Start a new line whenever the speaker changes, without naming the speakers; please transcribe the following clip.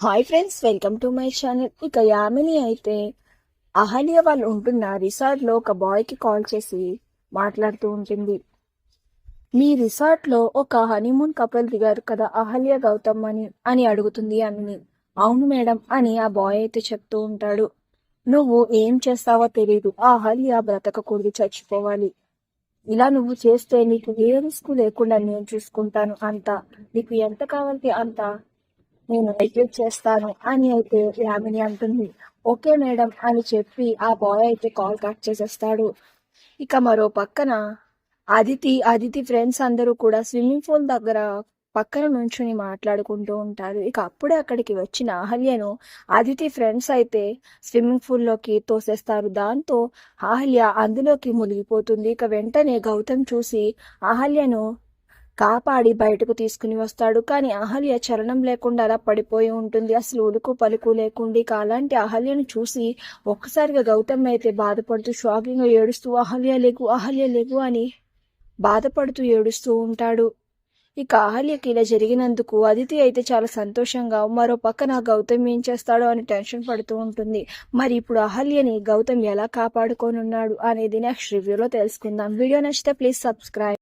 Hi friends welcome to my channel ఇక యామిని అయితే అహల్య వాళ్ళు ఉంటున్న రిసార్ట్లో ఒక బాయ్కి కాల్ చేసి మాట్లాడుతూ ఉంటుంది. మీ రిసార్ట్లో ఒక హనీమూన్ కపుల్ దిగారు కదా అహల్య గౌతమ్ అని అని అడుగుతుంది యామిని. అవును మేడం అని ఆ బాయ్ అయితే చెప్తూ ఉంటాడు. నువ్వు ఏం చేస్తావో తెలియదు ఆ అహల్య బ్రతకకూడదు చచ్చిపోవాలి. ఇలా నువ్వు చేస్తే నీకు ఏ రిస్క్ లేకుండా నేను చూసుకుంటాను అంత. నీకు ఎంత కావాలి అంత నేను ఎడ్యూట్ చేస్తాను అని అయితే యామిని అంటుంది. ఓకే మేడం అని చెప్పి ఆ బాయ్ అయితే కాల్ కట్ చేసేస్తాడు. ఇక మరో పక్కన అదితి అదితి ఫ్రెండ్స్ అందరూ కూడా స్విమ్మింగ్ పూల్ దగ్గర పక్కన నుంచుని మాట్లాడుకుంటూ ఉంటారు. ఇక అప్పుడే అక్కడికి వచ్చిన అహల్యను అదితి ఫ్రెండ్స్ అయితే స్విమ్మింగ్ పూల్లోకి తోసేస్తారు. దాంతో అహల్య అందులోకి మునిగిపోతుంది. ఇక వెంటనే గౌతమ్ చూసి అహల్యను కాపాడి బయటకు తీసుకుని వస్తాడు. కానీ అహల్య చలనం లేకుండా అలా పడిపోయి ఉంటుంది. అసలు ఉలుకు పలుకు లేకుండా అలాంటి అహల్యను చూసి ఒక్కసారిగా గౌతమ్ అయితే బాధపడుతూ షాకింగ్ ఏడుస్తూ అహల్య లేకు అహల్య లేకు అని బాధపడుతూ ఏడుస్తూ ఉంటాడు. ఇక అహల్యకి ఇలా జరిగినందుకు అదితి అయితే చాలా సంతోషంగా మరో పక్కన గౌతమ్ ఏం చేస్తాడో అని టెన్షన్ పడుతూ ఉంటుంది. మరి ఇప్పుడు అహల్యని గౌతమ్ ఎలా కాపాడుకోనున్నాడు అనేది నెక్స్ట్ రివ్యూలో తెలుసుకుందాం. వీడియో నచ్చితే ప్లీజ్ సబ్స్క్రైబ్.